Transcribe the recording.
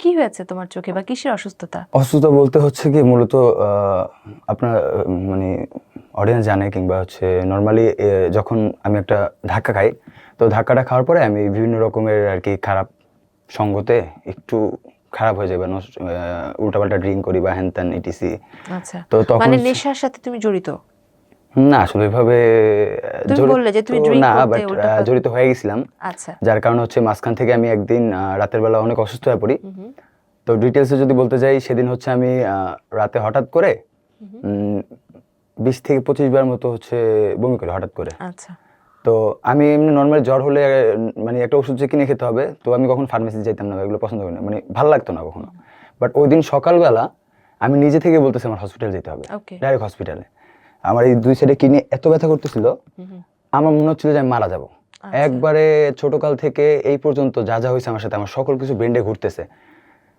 কি হয়েছে তোমার চোখে বা কিসের অসুস্থতা? অসুস্থতা বলতে হচ্ছে কি মূলত আপনার মানে অডিয়েন্স জানে কিংবা হচ্ছে নর্মালি যখন আমি একটা ধাক্কা খাই তো ধাক্কাটা খাওয়ার পরে আমি বিভিন্ন রকমের আর কি খারাপ সঙ্গতে একটু খারাপ হয়ে যাবে উল্টাপাল্টা ড্রিঙ্ক করি বা হ্যান ত্যান ইটিসি আচ্ছা। তো তখন মানে নেশার সাথে তুমি জড়িত? না আসলে ওইভাবে তুমি জড়িত বললে যে তুমি drink না বাট জড়িত হয়ে গেছিলাম। আচ্ছা। যার কারণে হচ্ছে মাঝখান থেকে আমি একদিন রাতের বেলা অনেক অসুস্থ হয়ে পড়ি। তো ডিটেলসে যদি বলতে যাই সেদিন হচ্ছে আমি রাতে হঠাৎ করে বিশ থেকে পঁচিশ বার মতো হচ্ছে বমি করে হঠাৎ করে। আচ্ছা। তো আমি এমনি নর্মাল জ্বর হলে মানে একটা ওষুধ যে কিনে খেতে হবে তো আমি কখন ফার্মেসি যাইতাম না এগুলো পছন্দ করি না। মানে ভালো লাগতো না কখনো। বাট ওই দিন সকালবেলা আমি নিজে থেকে বলতেছি আমার হসপিটাল যেতে হবে। ডাইরেক্ট হসপিটালে আমার এই দুই সাইডে কিনে এত ব্যথা করতেছিল আমার মনে হচ্ছিল যে আমি মারা যাব। আচ্ছা। একবারে ছোটকাল থেকে এই পর্যন্ত যা যা হয়েছে আমার সাথে আমার সকল কিছু ব্রেন্ডে ঘুরতেছে।